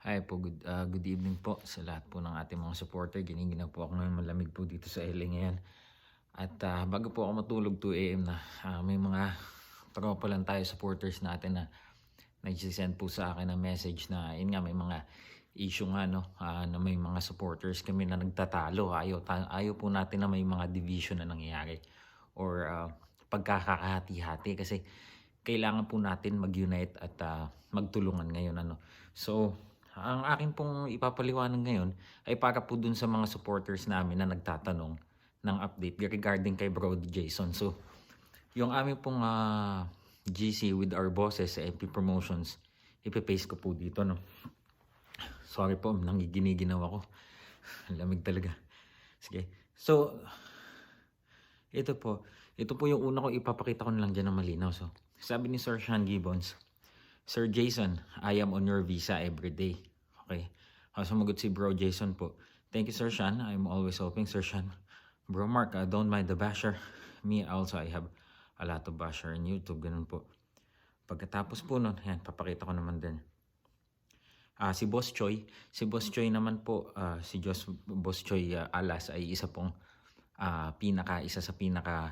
Hi po, good, ah, good evening po sa lahat po ng ating mga supporter. Giniginaw po ako ngayon malamig po dito sa LA ngayon. At ah, bago po ako matulog 2 a.m. na, ah, may mga tropa lang tayo supporters natin na nagsisend po sa akin ng message na yun nga may mga issue nga no, ah, na may mga supporters kami na nagtatalo. Ayaw, ayaw po natin na may mga division na nangyayari or ah, pagkakahati-hati kasi kailangan po natin mag-unite at ah, magtulungan ngayon ano. So, ang akin pong ipapaliwanag ngayon ay para po dun sa mga supporters namin na nagtatanong ng update regarding kay Brody Jason. So, yung aming pong ah, GC with our bosses sa MP Promotions, ipipaste ko po dito no. Sorry po, nangiginiginaw ako. Lamig talaga. Sige. So, ito po. Ito po yung una ko ipapakita ko na lang dyan ng malinaw. So, sabi ni Sir Sean Gibbons, Sir Jason, I am on your visa every day. Okay. Uh, sumagot si Bro Jason po. Thank you, Sir Sean. I'm always hoping, Sir Sean. Bro Mark, uh, don't mind the basher. Me also, I have a lot of basher in YouTube. Ganun po. Pagkatapos po nun, yan, papakita ko naman din. Ah, si Boss Choi, si Boss Choi naman po, ah, si Jos, Boss Choi ah, Alas ay isa pong ah, pinaka, isa sa pinaka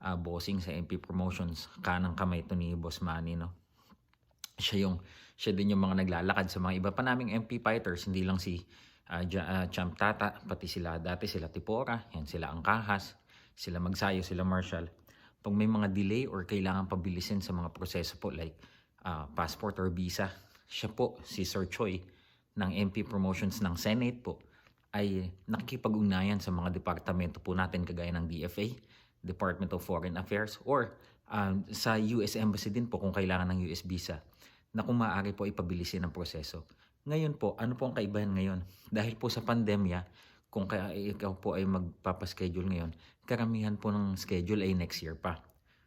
ah, bossing sa MP Promotions. Kanang kamay to ni Boss Manny, no? Siya yung, siya din yung mga naglalakad sa mga iba pa naming MP fighters, hindi lang si Ja- ah, Champ Tata, pati sila dati, sila Tipora, yan sila Angkahas, sila Magsayo, sila Marshall. Pag may mga delay or kailangan pabilisin sa mga proseso po like ah, passport or visa, siya po, si Sir Choi ng MP Promotions ng Senate po ay nakikipag-ugnayan sa mga departamento po natin kagaya ng DFA, Department of Foreign Affairs or um, sa US Embassy din po kung kailangan ng US visa na kung maaari po ipabilisin ang proseso. Ngayon po, ano po ang kaibahan ngayon? Dahil po sa pandemya, kung kaya ikaw po ay magpapaschedule ngayon, karamihan po ng schedule ay next year pa.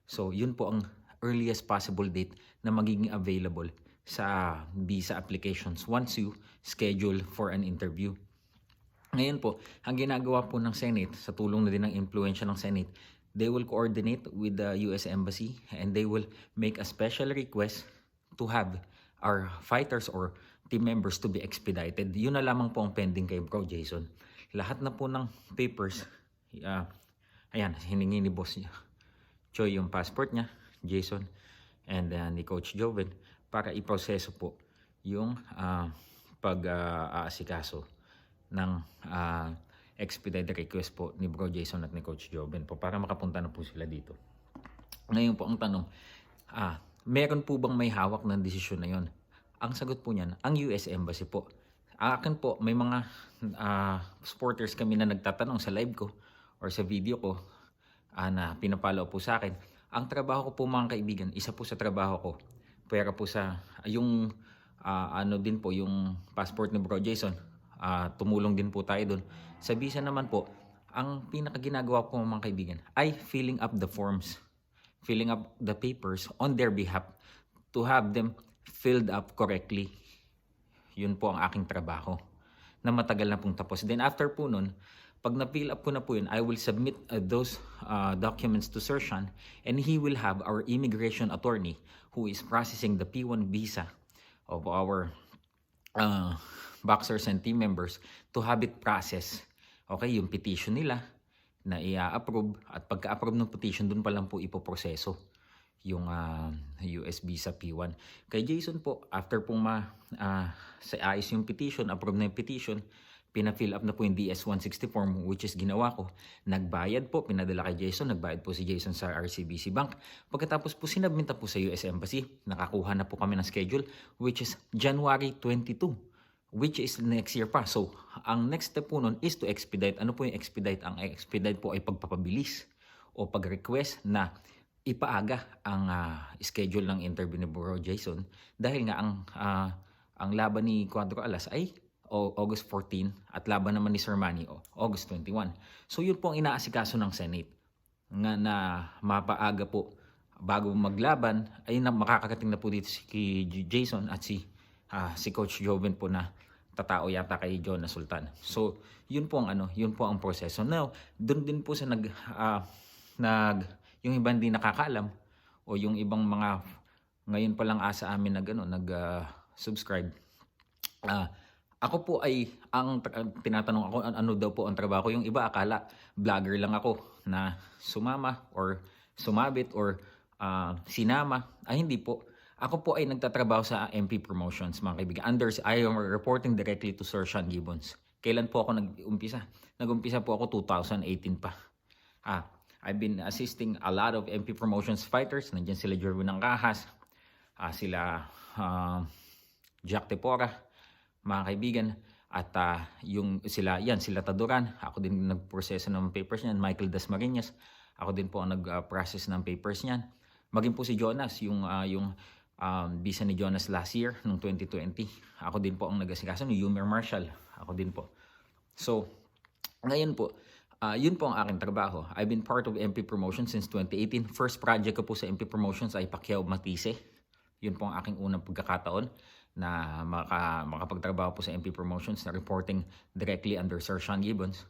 So, yun po ang earliest possible date na magiging available sa visa applications once you schedule for an interview. Ngayon po, ang ginagawa po ng Senate, sa tulong na din ng impluensya ng Senate, they will coordinate with the US Embassy and they will make a special request to have our fighters or team members to be expedited. Yun na lamang po ang pending kay Bro Jason. Lahat na po ng papers, ah, ayan, hiningi ni boss niya. Choi yung passport niya, Jason, and uh, ni Coach Joven para iproseso po yung ah, pag-aasikaso ng ah, expedited request po ni Bro Jason at ni Coach Joven po para makapunta na po sila dito. Ngayon po ang tanong, ah, meron po bang may hawak ng desisyon na yon? Ang sagot po niyan, ang US Embassy po. Akin po, may mga ah, supporters kami na nagtatanong sa live ko or sa video ko ah, na pinapalo po sa akin. Ang trabaho ko po mga kaibigan, isa po sa trabaho ko, pera po sa, yung ah, ano din po, yung passport ni Bro Jason, ah, tumulong din po tayo doon. Sa visa naman po, ang pinaka ginagawa po mga kaibigan ay filling up the forms, filling up the papers on their behalf to have them filled up correctly. Yun po ang aking trabaho na matagal na pong tapos. Then after po nun, pag na-fill up ko na po yun, I will submit uh, those uh, documents to Sir Sean and he will have our immigration attorney who is processing the P1 visa of our uh, boxers and team members to have it processed. Okay, yung petition nila na i-approve at pagka-approve ng petition, dun pa lang po ipoproseso yung ah, US visa P1. Kay Jason po, after pong ma, ah, sa ayos yung petition, approve na yung petition, pina-fill up na po yung DS-160 form which is ginawa ko. Nagbayad po, pinadala kay Jason, nagbayad po si Jason sa RCBC Bank. Pagkatapos po sinabminta po sa US Embassy, nakakuha na po kami ng schedule which is January 22 which is next year pa. So, ang next step po nun is to expedite. Ano po yung expedite? Ang expedite po ay pagpapabilis o pag-request na ipaaga ang ah, schedule ng interview ni Bro Jason dahil nga ang ah, ang laban ni Cuadro Alas ay August 14 at laban naman ni Sir Manny August 21. So yun po ang inaasikaso ng Senate nga na mapaaga po bago maglaban ay na, makakarating na po dito si Jason at si ah, si Coach Joven po na tatao yata kay John na Sultan. So, yun po ang ano, yun po ang proseso. Now, doon din po sa nag ah, nag yung iba hindi nakakaalam o yung ibang mga ngayon pa lang asa amin na gano nag ah, subscribe Ah, ako po ay ang tinatanong ako an- ano daw po ang trabaho ko. Yung iba akala vlogger lang ako na sumama or sumabit or ah, sinama. Ay hindi po. Ako po ay nagtatrabaho sa MP Promotions mga kaibigan. Under, I am reporting directly to Sir Sean Gibbons. Kailan po ako nag-umpisa? Nag-umpisa po ako 2018 pa. Ah, I've been assisting a lot of MP Promotions fighters. Nandiyan sila Jerwin Angkahas, ah, sila ah, Jack Tepora, mga kaibigan. At ah, yung sila, yan, sila Taduran. Ako din nagproseso ng papers niyan. Michael Dasmariñas. Ako din po ang nag-process ng papers niyan. Maging po si Jonas, yung, ah, yung um, visa ni Jonas last year, noong 2020. Ako din po ang nag-asikaso ni Yumer Marshall. Ako din po. So, ngayon po, ah, yun po ang aking trabaho. I've been part of MP Promotions since 2018. First project ko po sa MP Promotions ay Pacquiao Matisse. Yun po ang aking unang pagkakataon na maka, makapagtrabaho po sa MP Promotions na reporting directly under Sir Sean Gibbons.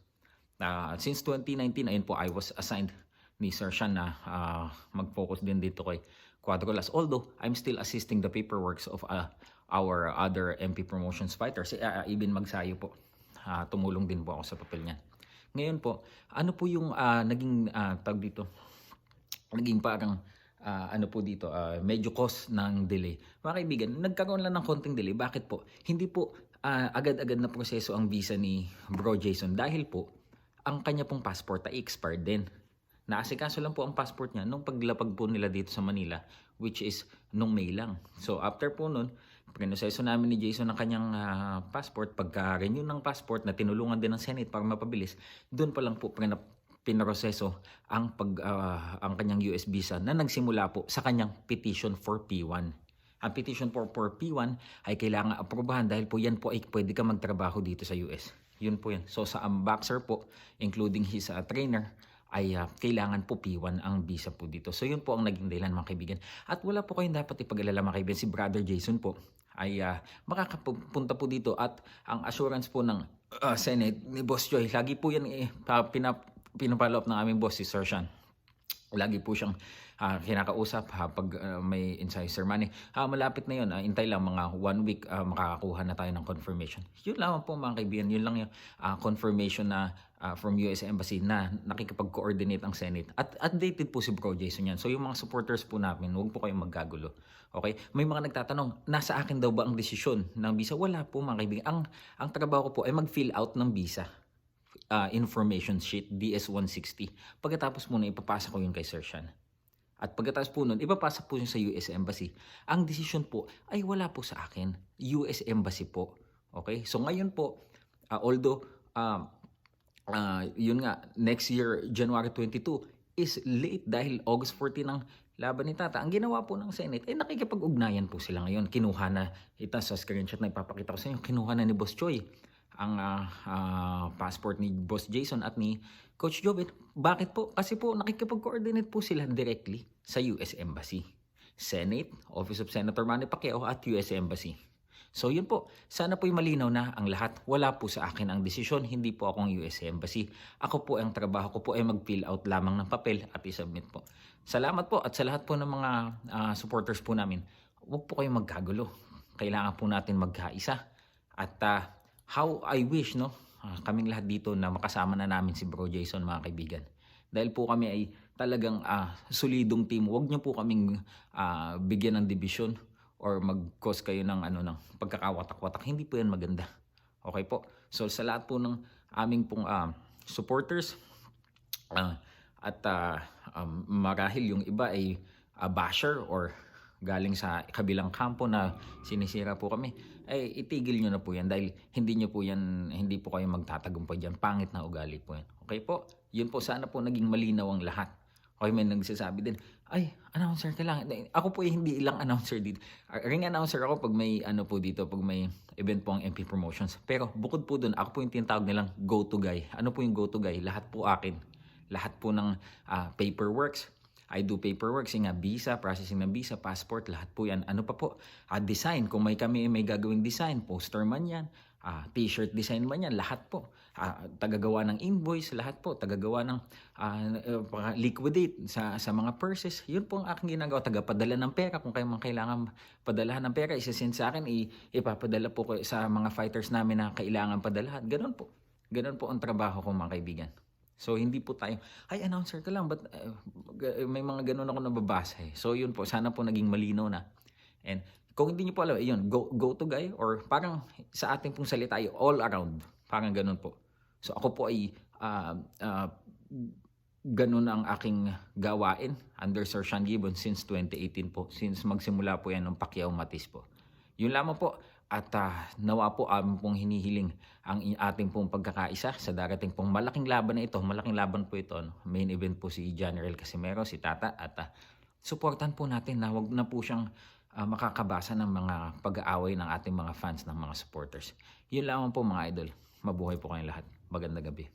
Ah, since 2019, ayun po, I was assigned ni Sir Sean na ah, mag-focus din dito kay Quadrolas. Although, I'm still assisting the paperworks of ah, our other MP Promotions fighters. Eh, ah, even Magsayo po. Ah, tumulong din po ako sa papel niyan. Ngayon po, ano po yung ah, naging ah, tawag dito? naging parang ah, ano po dito, ah, medyo cause ng delay. Mga kaibigan, nagkaroon lang ng konting delay. Bakit po? Hindi po ah, agad-agad na proseso ang visa ni Bro Jason dahil po ang kanya pong passport ay expired din. Naasikaso lang po ang passport niya nung paglapag po nila dito sa Manila which is nung May lang. So after po nun, prinoseso namin ni Jason ang kanyang ah, passport. Pagka-renew ng passport na tinulungan din ng Senate para mapabilis, doon pa lang po pinroseso ang pag ah, ang kanyang US visa na nagsimula po sa kanyang petition for P1. Ang petition for, for P1 ay kailangan aprobahan dahil po yan po ay pwede ka magtrabaho dito sa US. Yun po yan. So sa ambassador po, including his ah, trainer, ay ah, kailangan P1 ang visa po dito. So yun po ang naging dahilan mga kaibigan. At wala po kayong dapat ipag-alala mga kaibigan. Si Brother Jason po ay ah, makakapunta po dito at ang assurance po ng ah, Senate ni Boss Joy, lagi po yan eh, pinap, pinapalo up ng aming boss si Sir Sean. Lagi po siyang ah, kinakausap ha, pag ah, may insider money. Ah, malapit na yun. Ah, intay lang mga one week ah, makakakuha na tayo ng confirmation. Yun lamang po mga kaibigan. Yun lang yung ah, confirmation na ah, from US Embassy na nakikipag-coordinate ang Senate. At updated po si Bro Jason yan. So yung mga supporters po namin, huwag po kayong magkagulo. Okay? May mga nagtatanong, nasa akin daw ba ang desisyon ng visa? Wala po mga kaibigan. Ang, ang trabaho ko po ay mag-fill out ng visa uh, information sheet DS-160. Pagkatapos muna ipapasa ko yun kay Sir Sean. At pagkatapos po nun, ipapasa po yun sa US Embassy. Ang decision po ay wala po sa akin. US Embassy po. Okay? So ngayon po, uh, although um, uh, yun nga, next year, January 22, is late dahil August 14 ang laban ni Tata. Ang ginawa po ng Senate, eh nakikipag-ugnayan po sila ngayon. Kinuha na, ito sa screenshot na ipapakita ko sa inyo, kinuha na ni Boss Choi ang ah, ah, passport ni Boss Jason at ni Coach Jobet. Bakit po? Kasi po nakikipag-coordinate po sila directly sa US Embassy. Senate, Office of Senator Manny Pacquiao at US Embassy. So yun po, sana po'y malinaw na ang lahat. Wala po sa akin ang desisyon, hindi po akong US Embassy. Ako po ang trabaho ko po ay mag-fill out lamang ng papel at isubmit po. Salamat po at sa lahat po ng mga ah, supporters po namin, huwag po kayong magkagulo. Kailangan po natin magkaisa. At ah, how I wish, no, ah, kaming lahat dito na makasama na namin si Bro Jason mga kaibigan. Dahil po kami ay talagang ah, solidong team. Huwag niyo po kaming ah, bigyan ng division or mag-cause kayo ng ano ng pagkakawatak-watak. Hindi po 'yan maganda. Okay po. So sa lahat po ng aming pong ah, supporters ah, at ah, um, marahil yung iba ay ah, basher or galing sa kabilang kampo na sinisira po kami, ay itigil nyo na po yan dahil hindi nyo po yan, hindi po kayo magtatagumpay dyan. Pangit na ugali po yan. Okay po? Yun po, sana po naging malinaw ang lahat. Okay, may nagsasabi din, ay, announcer ka lang. Ako po ay hindi ilang announcer dito. Ring announcer ako pag may ano po dito, pag may event po ang MP Promotions. Pero bukod po dun, ako po yung tinatawag nilang go-to guy. Ano po yung go-to guy? Lahat po akin. Lahat po ng ah, paperworks, I do paperwork, nga visa, processing ng visa, passport, lahat po yan. Ano pa po? Ah, design, kung may kami may gagawing design, poster man yan, ah, t-shirt design man yan, lahat po. Ah, tagagawa ng invoice, lahat po. Tagagawa ng paka- liquidate sa, sa mga purses. Yun po ang aking ginagawa. Tagapadala ng pera. Kung kayo man kailangan padalahan ng pera, isasend sa akin, ipapadala po ko sa mga fighters namin na kailangan padalahan. Ganon po. Ganon po ang trabaho ko mga kaibigan. So hindi po tayo, ay announcer ka lang, but uh, g- may mga ganun ako nababasa eh. So yun po, sana po naging malinaw na. And kung hindi niyo po alam, yun, go, go to guy or parang sa ating pong salita ay all around. Parang ganun po. So ako po ay uh, uh, ganun ang aking gawain under Sir Sean Gibbon since 2018 po. Since magsimula po yan ng Pacquiao Matis po. Yun lamang po. At ah, nawa po amin pong hinihiling ang ating pong pagkakaisa sa darating pong malaking laban na ito. Malaking laban po ito. No? Main event po si General Casimero, si Tata. At ah, supportan po natin na wag na po siyang ah, makakabasa ng mga pag-aaway ng ating mga fans, ng mga supporters. Yun lamang po mga idol. Mabuhay po kayong lahat. Magandang gabi.